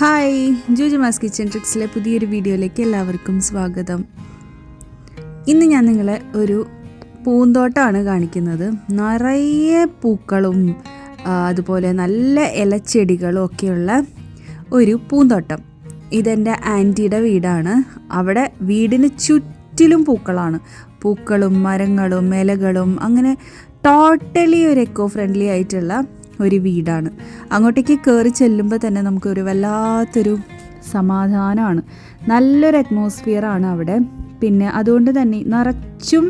Hi ജൂജമാസ് kitchen ട്രിക്സിലെ പുതിയൊരു വീഡിയോയിലേക്ക് എല്ലാവർക്കും സ്വാഗതം. ഇന്ന് ഞാൻ നിങ്ങളെ ഒരു പൂന്തോട്ടമാണ് കാണിക്കുന്നത്. നിറയെ പൂക്കളും അതുപോലെ നല്ല ഇലച്ചെടികളും ഒക്കെയുള്ള ഒരു പൂന്തോട്ടം. ഇതെന്റെ ആന്റിയുടെ വീടാണ്. അവിടെ വീടിന് ചുറ്റിലും പൂക്കളാണ്. പൂക്കളും മരങ്ങളും ഇലകളും അങ്ങനെ ടോട്ടലി ഒരു എക്കോ ഫ്രണ്ട്ലി ആയിട്ടുള്ള ഒരു വീടാണ്. അങ്ങോട്ടേക്ക് കയറി ചെല്ലുമ്പോൾ തന്നെ നമുക്കൊരു വല്ലാത്തൊരു സമാധാനമാണ് നല്ലൊരു അറ്റ്മോസ്ഫിയറാണ് അവിടെ. പിന്നെ അതുകൊണ്ട് തന്നെ നിറച്ചും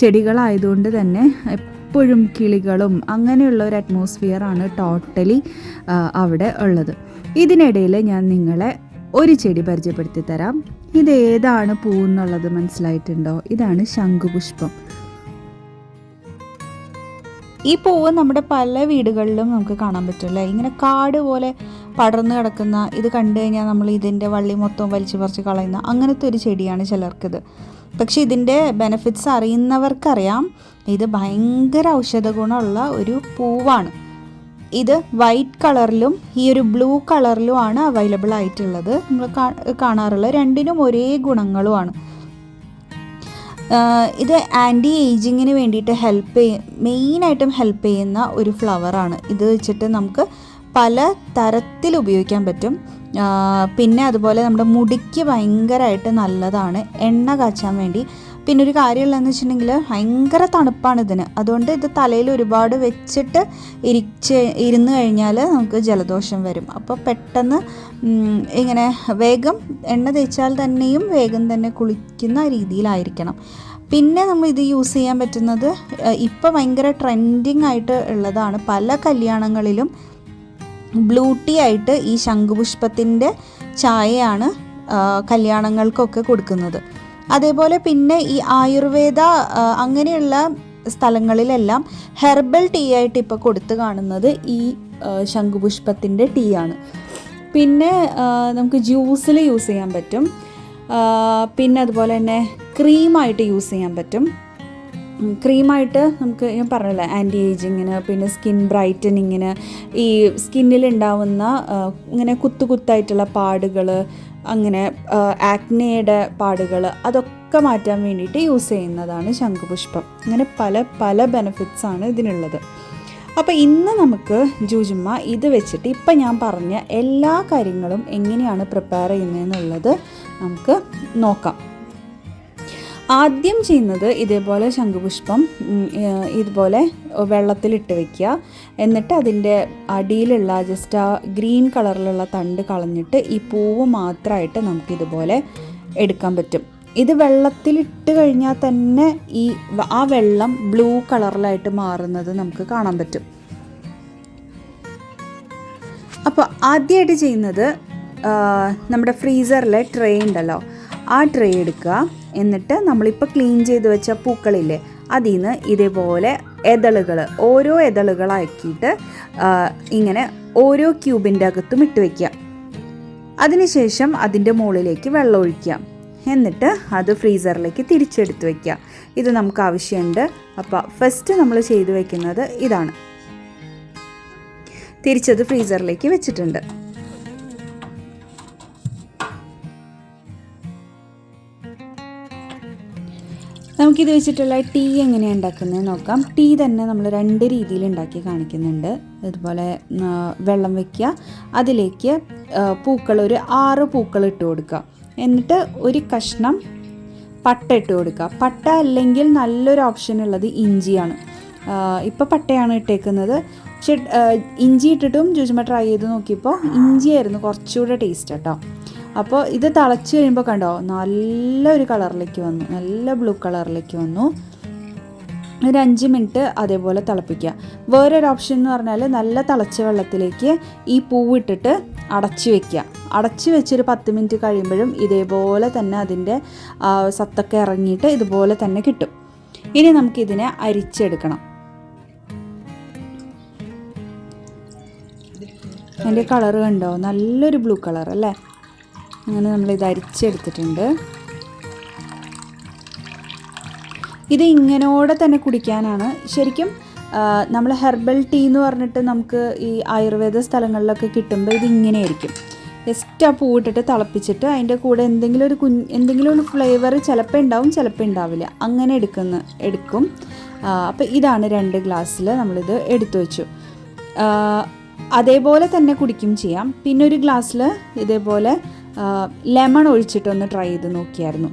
ചെടികളായതുകൊണ്ട് തന്നെ എപ്പോഴും കിളികളും അങ്ങനെയുള്ള ഒരു അറ്റ്മോസ്ഫിയറാണ് ടോട്ടലി അവിടെ ഉള്ളത്. ഇതിനിടയിൽ ഞാൻ നിങ്ങളെ ഒരു ചെടി പരിചയപ്പെടുത്തി തരാം ഇതേതാണ് ഏതാണ് പൂ എന്നുള്ളത് മനസ്സിലായിട്ടുണ്ടോ? ഇതാണ് ശംഖുപുഷ്പം. ഈ പൂവ് നമ്മുടെ പല വീടുകളിലും നമുക്ക് കാണാൻ പറ്റില്ല ഇങ്ങനെ കാട് പോലെ പടർന്നു കിടക്കുന്ന ഇത് കണ്ടു കഴിഞ്ഞാൽ നമ്മൾ ഇതിന്റെ വള്ളി മൊത്തം വലിച്ചു പറിച്ച് കളയുന്ന അങ്ങനത്തെ ഒരു ചെടിയാണ് ചിലർക്കിത്. പക്ഷെ ഇതിന്റെ ബെനിഫിറ്റ്സ് അറിയുന്നവർക്കറിയാം ഇത് ഭയങ്കര ഔഷധ ഗുണമുള്ള ഒരു പൂവാണ്. ഇത് വൈറ്റ് കളറിലും ഈ ഒരു ബ്ലൂ കളറിലുമാണ് അവൈലബിൾ ആയിട്ടുള്ളത്. നമ്മൾ കാണാറുള്ള രണ്ടിനും ഒരേ ഗുണങ്ങളുമാണ്. ഇത് ആന്റി ഏജിങ്ങിന് വേണ്ടിയിട്ട് ഹെൽപ്പ് ചെയ്യ മെയിനായിട്ടും ഹെൽപ്പ് ചെയ്യുന്ന ഒരു ഫ്ലവറാണ് ഇത് വെച്ചിട്ട് നമുക്ക് പല തരത്തിൽ ഉപയോഗിക്കാൻ പറ്റും. പിന്നെ അതുപോലെ നമ്മുടെ മുടിക്ക് ഭയങ്കരമായിട്ട് നല്ലതാണ്. എണ്ണ കാച്ചാൻ വേണ്ടി. പിന്നെ ഒരു കാര്യമുള്ളതെന്ന് വെച്ചിട്ടുണ്ടെങ്കിൽ ഭയങ്കര തണുപ്പാണ് ഇതിന്. അതുകൊണ്ട് ഇത് തലയിൽ ഒരുപാട് വെച്ചിട്ട് ഇരിച്ച് ഇരുന്ന് കഴിഞ്ഞാൽ നമുക്ക് ജലദോഷം വരും. അപ്പോൾ പെട്ടെന്ന് ഇങ്ങനെ വേഗം എണ്ണ തേച്ചാൽ തന്നെയും വേഗം തന്നെ കുളിക്കുന്ന രീതിയിലായിരിക്കണം. പിന്നെ നമ്മൾ ഇത് യൂസ് ചെയ്യാൻ പറ്റുന്നത് ഇപ്പോൾ ഭയങ്കര ട്രെൻഡിങ് ആയിട്ട് ഉള്ളതാണ് പല കല്യാണങ്ങളിലും ബ്ലൂ ടീ ആയിട്ട് ഈ ശംഖുപുഷ്പത്തിന്റെ ചായയാണ് കല്യാണങ്ങൾക്കൊക്കെ കൊടുക്കുന്നത്. അതേപോലെ പിന്നെ ഈ ആയുർവേദ അങ്ങനെയുള്ള സ്ഥലങ്ങളിലെല്ലാം ഹെർബൽ ടീ ആയിട്ട് ഇപ്പോൾ കൊടുത്ത് കാണുന്നത് ഈ ശംഖുപുഷ്പത്തിന്റെ ടീ ആണ്. പിന്നെ നമുക്ക് ജ്യൂസിൽ യൂസ് ചെയ്യാൻ പറ്റും. പിന്നെ അതുപോലെ തന്നെ ക്രീമായിട്ട് യൂസ് ചെയ്യാൻ പറ്റും. ക്രീമായിട്ട് നമുക്ക് ഞാൻ പറഞ്ഞില്ല ആന്റി ഏജിങ്ങിന് പിന്നെ സ്കിൻ ബ്രൈറ്റനിങ്ങിന് ഈ സ്കിന്നിൽ ഉണ്ടാവുന്ന ഇങ്ങനെ കുത്തു കുത്തായിട്ടുള്ള പാടുകൾ അങ്ങനെ ആക്നയുടെ പാടുകൾ അതൊക്കെ മാറ്റാൻ വേണ്ടിയിട്ട് യൂസ് ചെയ്യുന്നതാണ് ശംഖുപുഷ്പം. അങ്ങനെ പല പല ബെനിഫിറ്റ്സ് ആണ് ഇതിനുള്ളത്. അപ്പോൾ ഇന്ന് നമുക്ക് ജൂജുമ്മ ഇത് വെച്ചിട്ട് ഇപ്പം ഞാൻ പറഞ്ഞ എല്ലാ കാര്യങ്ങളും എങ്ങനെയാണ് പ്രിപ്പയർ ചെയ്യുന്നതെന്നുള്ളത് നമുക്ക് നോക്കാം. ആദ്യം ചെയ്യുന്നത് ഇതേപോലെ ശംഖുപുഷ്പം ഇതുപോലെ വെള്ളത്തിലിട്ട് വെക്കുക. എന്നിട്ട് അതിന്റെ അടിയിലുള്ള ജസ്റ്റ് ആ ഗ്രീൻ കളറിലുള്ള തണ്ട് കളഞ്ഞിട്ട് ഈ പൂവ് മാത്രമായിട്ട് നമുക്കിതുപോലെ എടുക്കാൻ പറ്റും. ഇത് വെള്ളത്തിലിട്ട് കഴിഞ്ഞാൽ തന്നെ ഈ ആ വെള്ളം ബ്ലൂ കളറിലായിട്ട് മാറുന്നത് നമുക്ക് കാണാൻ പറ്റും. അപ്പോൾ ആദ്യമായിട്ട് ചെയ്യുന്നത് നമ്മുടെ ഫ്രീസറിലെ ട്രേ ഉണ്ടല്ലോ ആ ട്രേ എടുക്കുക. എന്നിട്ട് നമ്മളിപ്പോൾ ക്ലീൻ ചെയ്ത് വെച്ച പൂക്കളില്ലേ അതിൽ നിന്ന് ഇതേപോലെ എതളുകൾ ഓരോ എതളുകളാക്കിയിട്ട് ഇങ്ങനെ ഓരോ ക്യൂബിന്റെ അകത്തും ഇട്ട് വയ്ക്കുക അതിനുശേഷം അതിന്റെ മുകളിലേക്ക് വെള്ളം ഒഴിക്കുക എന്നിട്ട് അത് ഫ്രീസറിലേക്ക് തിരിച്ചെടുത്ത് വയ്ക്കുക ഇത് നമുക്ക് ആവശ്യമുണ്ട് അപ്പോൾ ഫസ്റ്റ് നമ്മൾ ചെയ്തു വയ്ക്കുന്നത് ഇതാണ്. തിരിച്ചത് ഫ്രീസറിലേക്ക് വെച്ചിട്ടുണ്ട്. നമുക്കിത് വെച്ചിട്ടുള്ള ടീ എങ്ങനെയാണ് ഉണ്ടാക്കുന്നത് നോക്കാം. ടീ തന്നെ നമ്മൾ രണ്ട് രീതിയിൽ ഉണ്ടാക്കി കാണിക്കുന്നുണ്ട്. അതുപോലെ വെള്ളം വയ്ക്കുക അതിലേക്ക് പൂക്കൾ ഒരു ആറ് പൂക്കൾ ഇട്ട് കൊടുക്കുക. എന്നിട്ട് ഒരു കഷ്ണം പട്ട ഇട്ട് കൊടുക്കുക. പട്ട അല്ലെങ്കിൽ നല്ലൊരു ഓപ്ഷൻ ഉള്ളത് ഇഞ്ചിയാണ്. ഇപ്പോൾ പട്ടയാണ് ഇട്ടേക്കുന്നത്. പക്ഷെ ഇഞ്ചി ഇട്ടിട്ടും ജുജുമ ട്രൈ ചെയ്ത് നോക്കിയപ്പോൾ ഇഞ്ചിയായിരുന്നു കുറച്ചുകൂടെ ടേസ്റ്റ് കേട്ടോ അപ്പോൾ ഇത് തിളച്ച് കഴിയുമ്പോൾ കണ്ടോ നല്ലൊരു കളറിലേക്ക് വന്നു. നല്ല ബ്ലൂ കളറിലേക്ക് വന്നു. ഒരു അഞ്ച് മിനിറ്റ് അതേപോലെ തിളപ്പിക്കുക. വേറൊരു ഓപ്ഷൻ എന്ന് പറഞ്ഞാൽ നല്ല തിളച്ച വെള്ളത്തിലേക്ക് ഈ പൂവിട്ടിട്ട് അടച്ചു വെക്കുക. അടച്ചു വെച്ചൊരു പത്ത് മിനിറ്റ് കഴിയുമ്പോഴും ഇതേപോലെ തന്നെ അതിന്റെ സത്തൊക്കെ ഇറങ്ങിയിട്ട് ഇതുപോലെ തന്നെ കിട്ടും. ഇനി നമുക്കിതിനെ അരിച്ചെടുക്കണം. അതിന്റെ കളർ കണ്ടോ? നല്ലൊരു ബ്ലൂ കളർ അല്ലേ അങ്ങനെ നമ്മൾ നമ്മളിത് അരിച്ചെടുത്തിട്ടുണ്ട്. ഇത് ഇങ്ങനോടെ തന്നെ കുടിക്കാനാണ്. ശരിക്കും നമ്മൾ ഹെർബൽ ടീ എന്ന് പറഞ്ഞിട്ട് നമുക്ക് ഈ ആയുർവേദ സ്ഥലങ്ങളിലൊക്കെ കിട്ടുമ്പോൾ ഇത് ഇങ്ങനെയായിരിക്കും. ജസ്റ്റ് ആ പൂവിട്ടിട്ട് തിളപ്പിച്ചിട്ട് അതിന്റെ കൂടെ എന്തെങ്കിലും ഒരു എന്തെങ്കിലും ഒരു ഫ്ലേവർ ചിലപ്പോൾ ഉണ്ടാവും ചിലപ്പോൾ ഉണ്ടാവില്ല. അങ്ങനെ എടുക്കുന്ന എടുക്കും. അപ്പോൾ ഇതാണ് രണ്ട് ഗ്ലാസ്സിൽ നമ്മളിത് എടുത്തു വെച്ചു. അതേപോലെ തന്നെ കുടിക്കും ചെയ്യാം. പിന്നെ ഒരു ഗ്ലാസ്സിൽ ഇതേപോലെ ലെമൺ ഒഴിച്ചിട്ടൊന്ന് ട്രൈ ചെയ്ത് നോക്കിയായിരുന്നു.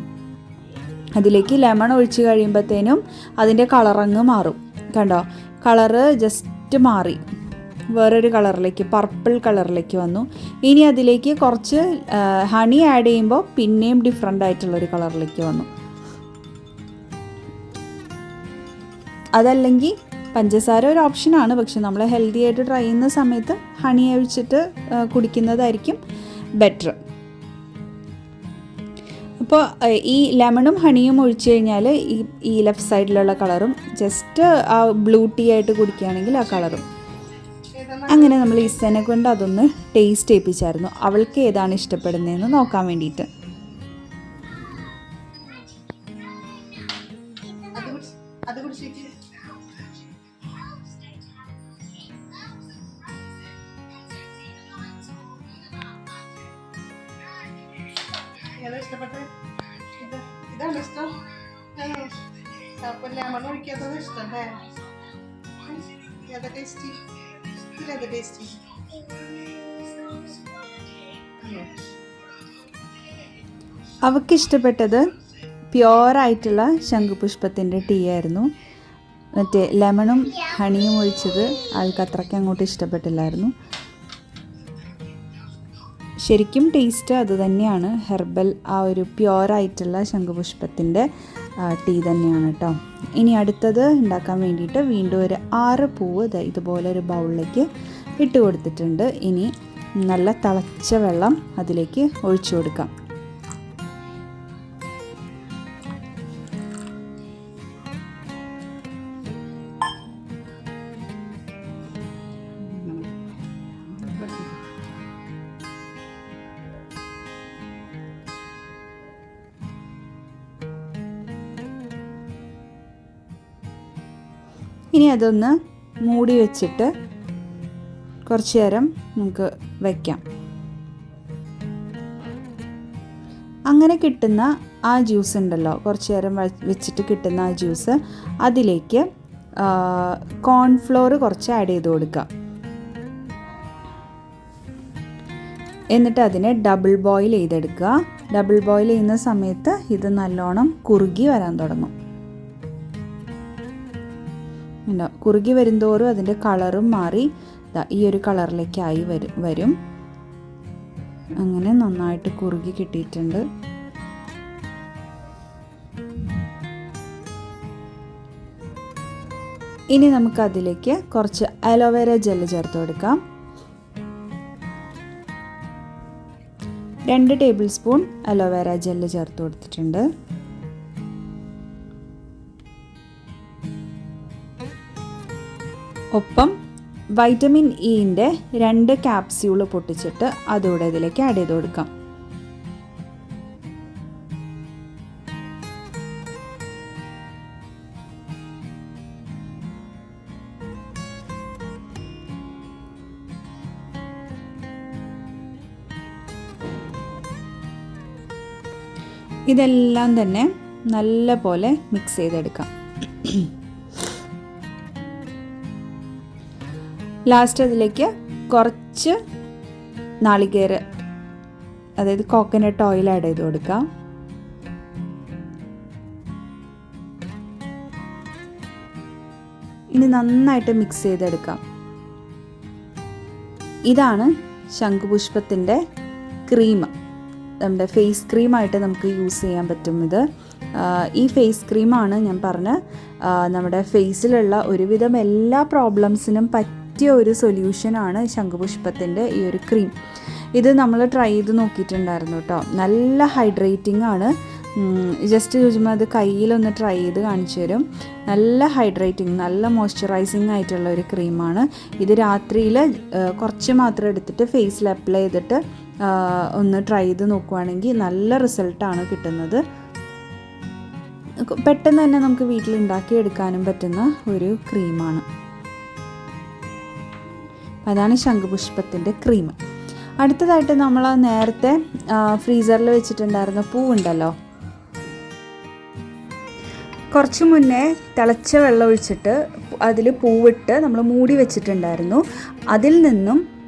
അതിലേക്ക് ലെമൺ ഒഴിച്ച് കഴിയുമ്പോഴത്തേനും അതിന്റെ കളറങ്ങ് മാറും. കണ്ടോ? കളറ് ജസ്റ്റ് മാറി. വേറൊരു കളറിലേക്ക് പർപ്പിൾ കളറിലേക്ക് വന്നു. ഇനി അതിലേക്ക് കുറച്ച് ഹണി ആഡ് ചെയ്യുമ്പോൾ പിന്നെയും ഡിഫറെന്റ് ആയിട്ടുള്ളൊരു കളറിലേക്ക് വന്നു. അതല്ലെങ്കിൽ പഞ്ചസാര ഒരു ഓപ്ഷനാണ് പക്ഷെ നമ്മൾ ഹെൽത്തി ആയിട്ട് ട്രൈ ചെയ്യുന്ന സമയത്ത് ഹണി ഒഴിച്ചിട്ട് കുടിക്കുന്നതായിരിക്കും ബെറ്റർ അപ്പോൾ ഈ ലെമണും ഹണിയും ഒഴിച്ചു കഴിഞ്ഞാൽ ഈ ഈ ലെഫ്റ്റ് സൈഡിലുള്ള കളറും ജസ്റ്റ് ആ ബ്ലൂ ടീ ആയിട്ട് കുടിക്കുകയാണെങ്കിൽ ആ കളറും. അങ്ങനെ നമ്മൾ ഇസനെ കൊണ്ട് അതൊന്ന് ടേസ്റ്റ് ചെയ്യിപ്പിച്ചായിരുന്നു. അവൾക്ക് ഏതാണ് ഇഷ്ടപ്പെടുന്നതെന്ന് നോക്കാൻ വേണ്ടിയിട്ട്. അത് കുടിച്ചിട്ട് ലെമൺ ഒഴിക്കാത്തത് ഇഷ്ടം അല്ലേ ഏതാ ഇഷ്ടപ്പെട്ടത് പ്യുവറായിട്ടുള്ള ശംഖുപുഷ്പത്തിന്റെ ടീ ആയിരുന്നു. മറ്റേ ലെമണും ഹണിയും ഒഴിച്ചത് ആൾക്ക് അത്രയ്ക്ക് അങ്ങോട്ട് ഇഷ്ടപ്പെട്ടില്ലായിരുന്നു. ശരിക്കും ടേസ്റ്റ് അതുതന്നെയാണ് ഹെർബൽ ആ ഒരു പ്യുവറായിട്ടുള്ള ശംഖുപുഷ്പത്തിന്റെ ടീ തന്നെയാണ് കേട്ടോ. ഇനി അടുത്തത് ഉണ്ടാക്കാൻ വേണ്ടിയിട്ട് വീണ്ടും ഒരു ആറ് പൂവ് ഇതുപോലെ ഒരു ബൗളിലേക്ക് ഇട്ട് കൊടുത്തിട്ടുണ്ട്. ഇനി നല്ല തിളച്ച വെള്ളം അതിലേക്ക് ഒഴിച്ചു കൊടുക്കാം. ഇനി അതൊന്ന് മൂടി വെച്ചിട്ട് കുറച്ച് നേരം നമുക്ക് വയ്ക്കാം അങ്ങനെ കിട്ടുന്ന ആ ജ്യൂസ് ഉണ്ടല്ലോ കുറച്ച് നേരം വെച്ചിട്ട് കിട്ടുന്ന ആ ജ്യൂസ് അതിലേക്ക് കോൺഫ്ലോർ കുറച്ച് ആഡ് ചെയ്ത് കൊടുക്കുക എന്നിട്ട് അതിനെ ഡബിൾ ബോയിൽ ചെയ്തെടുക്കുക. ഡബിൾ ബോയിൽ ചെയ്യുന്ന സമയത്ത് ഇത് നല്ലോണം കുറുകി വരാൻ തുടങ്ങും. കുറുകി വരുന്തോറും അതിന്റെ കളറും മാറി ഈ ഒരു കളറിലേക്കായി വരും വരും. അങ്ങനെ നന്നായിട്ട് കുറുകി കിട്ടിയിട്ടുണ്ട്. ഇനി നമുക്ക് അതിലേക്ക് കുറച്ച് അലോവേര ജെല്ല് ചേർത്ത് കൊടുക്കാം. രണ്ട് ടേബിൾ സ്പൂൺ അലോവേര ജെല്ല് ചേർത്ത് കൊടുത്തിട്ടുണ്ട്. ഒപ്പം വൈറ്റമിൻ ഇന്റെ രണ്ട് ക്യാപ്സ്യൂൾ പൊട്ടിച്ചിട്ട് അതുകൂടെ ഇതിലേക്ക് ആഡ് ചെയ്ത് കൊടുക്കാം. ഇതെല്ലാം തന്നെ നല്ല പോലെ മിക്സ് ചെയ്തെടുക്കാം. ലാസ്റ്റ് അതിലേക്ക് കുറച്ച് നാളികേര അതായത് കോക്കനട്ട് ഓയിൽ ആഡ് ചെയ്ത് കൊടുക്കാം. ഇനി നന്നായിട്ട് മിക്സ് ചെയ്തെടുക്കാം. ഇതാണ് ശംഖുപുഷ്പത്തിന്റെ ക്രീം നമ്മുടെ ഫേസ് ക്രീമായിട്ട് നമുക്ക് യൂസ് ചെയ്യാൻ പറ്റും ഇത്. ഈ ഫേസ് ക്രീമാണ് ഞാൻ പറഞ്ഞ നമ്മുടെ ഫേസിലുള്ള ഒരുവിധം എല്ലാ പ്രോബ്ലംസിനും പറ്റിയ ഒരു സൊല്യൂഷനാണ് ശംഖുപുഷ്പത്തിന്റെ ഈ ഒരു ക്രീം ഇത് നമ്മൾ ട്രൈ ചെയ്ത് നോക്കിയിട്ടുണ്ടായിരുന്നു കേട്ടോ. നല്ല ഹൈഡ്രേറ്റിംഗ് ആണ്. ജസ്റ്റ് ചുമ്മാ അത് കയ്യിലൊന്ന് ട്രൈ ചെയ്ത് കാണിച്ചു തരും. നല്ല ഹൈഡ്രേറ്റിംഗ് നല്ല മോയ്സ്ചറൈസിങ് ആയിട്ടുള്ള ഒരു ക്രീമാണ് ഇത് രാത്രിയിൽ കുറച്ച് മാത്രം എടുത്തിട്ട് ഫേസിൽ അപ്ലൈ ചെയ്തിട്ട് ഒന്ന് ട്രൈ ചെയ്ത് നോക്കുവാണെങ്കിൽ നല്ല റിസൾട്ടാണ് കിട്ടുന്നത്. പെട്ടെന്ന് തന്നെ നമുക്ക് വീട്ടിൽ ഉണ്ടാക്കി എടുക്കാനും പറ്റുന്ന ഒരു ക്രീമാണ് അതാണ് ശംഖുപുഷ്പത്തിന്റെ ക്രീം അടുത്തതായിട്ട് നമ്മൾ നേരത്തെ ഫ്രീസറിൽ വെച്ചിട്ടുണ്ടായിരുന്ന പൂവുണ്ടല്ലോ. കുറച്ച് മുന്നേ തിളച്ച വെള്ളം ഒഴിച്ചിട്ട് അതിൽ പൂവിട്ട് നമ്മൾ മൂടി വെച്ചിട്ടുണ്ടായിരുന്നു. അതിൽ നിന്നും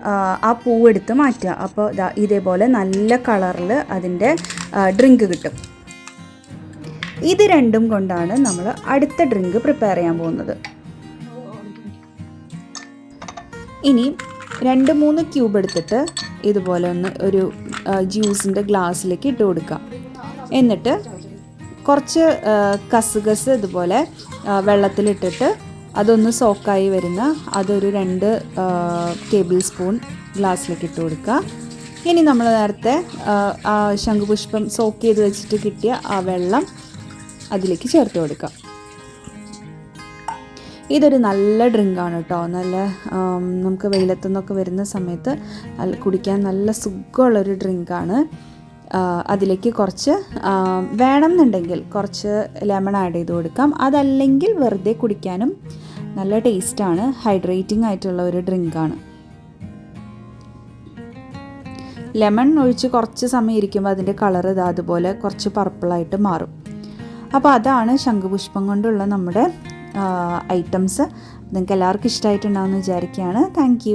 ആ, പൂവെടുത്ത് മാറ്റുക. അപ്പോൾ ഇതേപോലെ നല്ല കളറിൽ അതിന്റെ ഡ്രിങ്ക് കിട്ടും. ഇത് രണ്ടും കൊണ്ടാണ് നമ്മൾ അടുത്ത ഡ്രിങ്ക് പ്രിപ്പയർ ചെയ്യാൻ പോകുന്നത്. ഇനി രണ്ട് മൂന്ന് ക്യൂബ് എടുത്തിട്ട് ഇതുപോലെ ഒന്ന് ഒരു ജ്യൂസിന്റെ ഗ്ലാസ്സിലേക്ക് ഇട്ട് കൊടുക്കുക എന്നിട്ട് കുറച്ച് കസുകസ് ഇതുപോലെ വെള്ളത്തിലിട്ടിട്ട് അതൊന്ന് സോക്കായി വരുന്ന അതൊരു രണ്ട് ടേബിൾ സ്പൂൺ ഗ്ലാസ്സിലേക്ക് ഇട്ട് കൊടുക്കുക. ഇനി നമ്മൾ നേരത്തെ ശംഖുപുഷ്പം സോക്ക് ചെയ്ത് വെച്ചിട്ട് കിട്ടിയ ആ വെള്ളം അതിലേക്ക് ചേർത്ത് കൊടുക്കാം. ഇതൊരു നല്ല ഡ്രിങ്കാണ് കേട്ടോ നല്ല നമുക്ക് വെയിലത്തു നിന്നൊക്കെ വരുന്ന സമയത്ത് കുടിക്കാൻ നല്ല സുഖമുള്ളൊരു ഡ്രിങ്കാണ്. അതിലേക്ക് കുറച്ച് വേണം എന്നുണ്ടെങ്കിൽ കുറച്ച് ലെമൺ ആഡ് ചെയ്ത് കൊടുക്കാം. അതല്ലെങ്കിൽ വെറുതെ കുടിക്കാനും നല്ല ടേസ്റ്റാണ് ഹൈഡ്രേറ്റിംഗ് ആയിട്ടുള്ള ഒരു ഡ്രിങ്കാണ്. ലെമൺ ഒഴിച്ച് കുറച്ച് സമയം ഇരിക്കുമ്പോൾ അതിന്റെ കളർ ഇതാ അതുപോലെ കുറച്ച് പർപ്പിളായിട്ട് മാറും. അപ്പോൾ അതാണ് ശംഖുപുഷ്പം കൊണ്ടുള്ള നമ്മുടെ ഐറ്റംസ് നിങ്ങൾക്ക് എല്ലാവർക്കും ഇഷ്ടമായിട്ടുണ്ടാവുമെന്ന് വിചാരിക്കുകയാണ്. താങ്ക്